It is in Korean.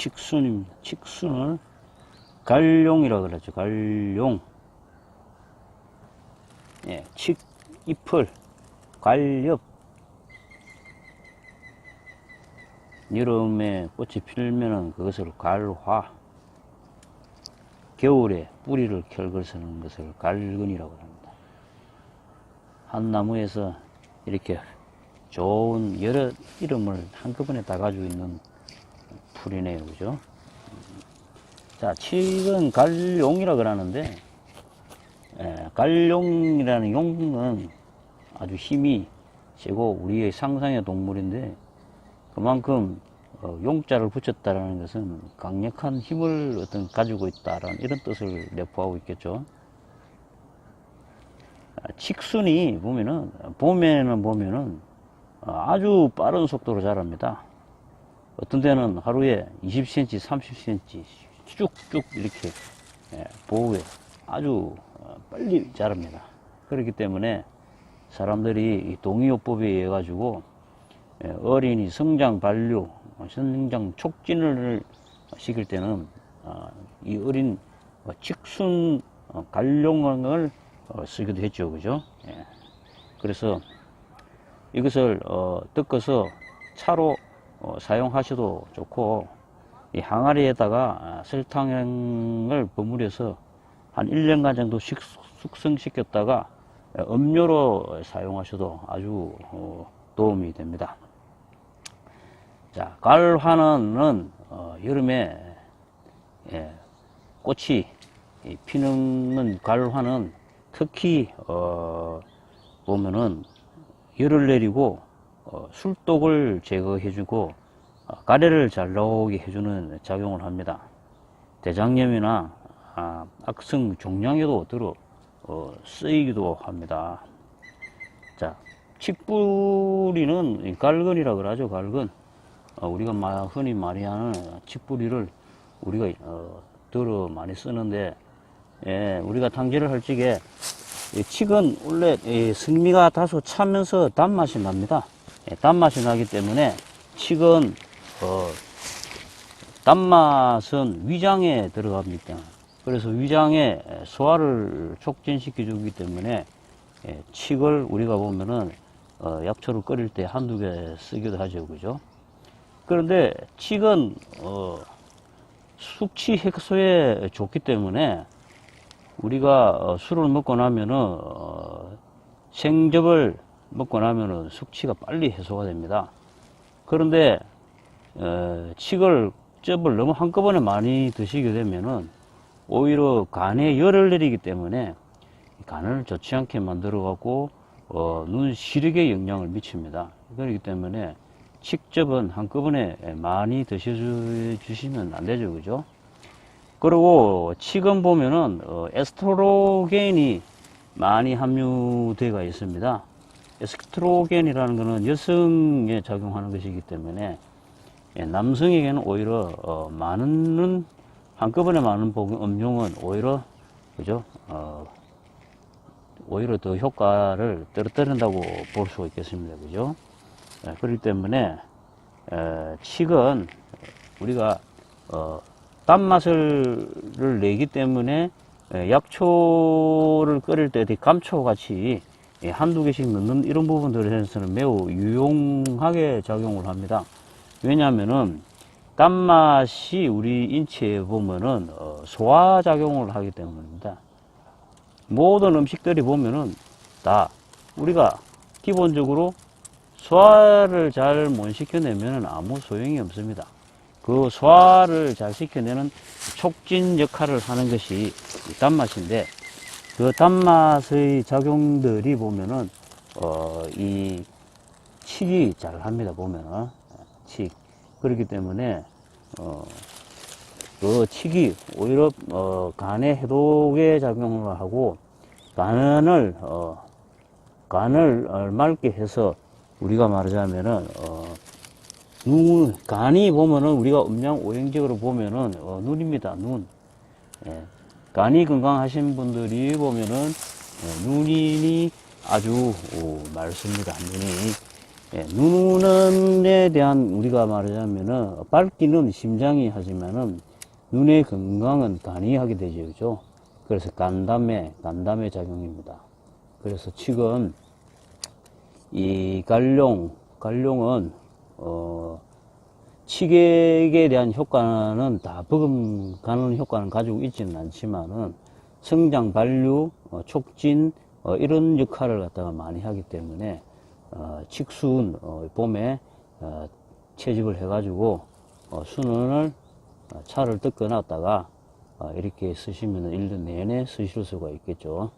칙순입니다. 칙순을 갈룡이라 그러죠. 갈룡. 예, 칙, 잎을, 갈엽. 여름에 꽃이 필면은 그것을 갈화. 겨울에 뿌리를 결것하는 것을 갈근이라고 합니다. 한 나무에서 이렇게 좋은 여러 이름을 한꺼번에 다 가지고 있는 풀이네요. 그죠? 자, 칙은 갈용이라 그러는데, 예, 갈용이라는 용은 아주 힘이 세고 우리의 상상의 동물인데, 그만큼 어, 용자를 붙였다라는 것은 강력한 힘을 어떤 가지고 있다라는 이런 뜻을 내포하고 있겠죠. 아, 칙순이 보면은 봄에는 보면은 어, 아주 빠른 속도로 자랍니다. 어떤 데는 하루에 20cm, 30cm 쭉쭉 이렇게 예, 보호에 아주 어, 빨리 자랍니다. 그렇기 때문에 사람들이 이 동의요법에 의해 가지고 예, 어린이 성장 어, 성장 촉진을 시킬 때는 어, 이 어린 어, 직순 어, 관룡을 어, 쓰기도 했죠, 그죠? 예. 그래서 이것을 어, 뜯어서 차로 어, 사용하셔도 좋고 이 항아리에다가 아, 설탕을 버무려서 한 1년간 정도 식, 숙성시켰다가 어, 음료로 사용하셔도 아주 어, 도움이 됩니다. 자, 갈화는 어, 여름에 예, 꽃이 이 피는 갈화는 특히 어, 보면은 열을 내리고 어, 술독을 제거해주고 어, 가래를 잘 나오게 해주는 작용을 합니다. 대장염이나 아, 악성 종양에도 들어 어, 쓰이기도 합니다. 자, 칡뿌리는 갈근이라 그러죠, 갈근. 어, 우리가 마- 흔히 많이 하는 칡뿌리를 우리가 어, 들어 많이 쓰는데, 예, 우리가 탕제를 할 적에 이 칡은 원래 이 승미가 다소 차면서 단맛이 납니다. 예, 단맛이 나기 때문에 칡은 어, 단맛은 위장에 들어갑니다. 그래서 위장에 소화를 촉진시켜 주기 때문에 예, 칡을 우리가 보면은 어, 약초를 끓일 때 한두 개 쓰기도 하죠, 그죠? 그런데 칡은 어, 숙취 해소에 좋기 때문에 우리가 어, 술을 먹고 나면은 어, 생즙을 먹고 나면은 숙취가 빨리 해소가 됩니다. 그런데 어, 칡을 즙을 너무 한꺼번에 많이 드시게 되면은 오히려 간에 열을 내리기 때문에 간을 좋지 않게 만들어 갖고 어, 눈 시력에 영향을 미칩니다. 그렇기 때문에 칡즙은 한꺼번에 많이 드셔주시면 안 되죠, 그죠? 그리고 칡은 보면은 어, 에스트로겐이 많이 함유되어 있습니다. 에스트로겐이라는 것은 여성에 작용하는 것이기 때문에 예, 남성에게는 오히려 어, 많은 한꺼번에 많은 복- 음용은 오히려 그죠? 어, 오히려 더 효과를 떨어뜨린다고 볼 수가 있겠습니다. 그죠? 예, 그렇기 때문에 에, 칡은 우리가 어, 단맛을 내기 때문에 에, 약초를 끓일 때 되게 감초 같이 예, 한두 개씩 넣는 이런 부분들에서는 매우 유용하게 작용을 합니다. 왜냐하면은 단맛이 우리 인체에 보면은 어, 소화 작용을 하기 때문입니다. 모든 음식들이 보면은 다 우리가 기본적으로 소화를 잘 못 시켜내면 아무 소용이 없습니다. 그 소화를 잘 시켜내는 촉진 역할을 하는 것이 이 단맛인데 그 단맛의 작용들이 보면은 어, 이 칡이 잘 합니다. 보면은 칡 그렇기 때문에 어, 그 칡이 오히려 어, 간의 해독에 작용을 하고 간을 어, 간을 어, 맑게 해서 우리가 말하자면은 어, 눈 간이 보면은 우리가 음양 오행적으로 보면은 어, 눈입니다. 눈. 예. 간이 건강하신 분들이 보면은 예, 눈이 아주 오, 맑습니다. 눈이 예, 눈에 대한 우리가 말하자면은 밝기는 심장이 하지만은 눈의 건강은 간이 하게 되죠. 그죠? 그래서 간담회, 간담회 작용입니다. 그래서 지금 이 갈룡, 갈룡은 어 치객에 대한 효과는 다 버금가는 효과는 가지고 있지는 않지만은 성장, 발류, 어, 촉진 어, 이런 역할을 갖다가 많이 하기 때문에 어, 칙순 어, 봄에 어, 채집을 해가지고 어, 순원을 어, 차를 뜯어 놨다가 어, 이렇게 쓰시면 1년 내내 쓰실 수가 있겠죠.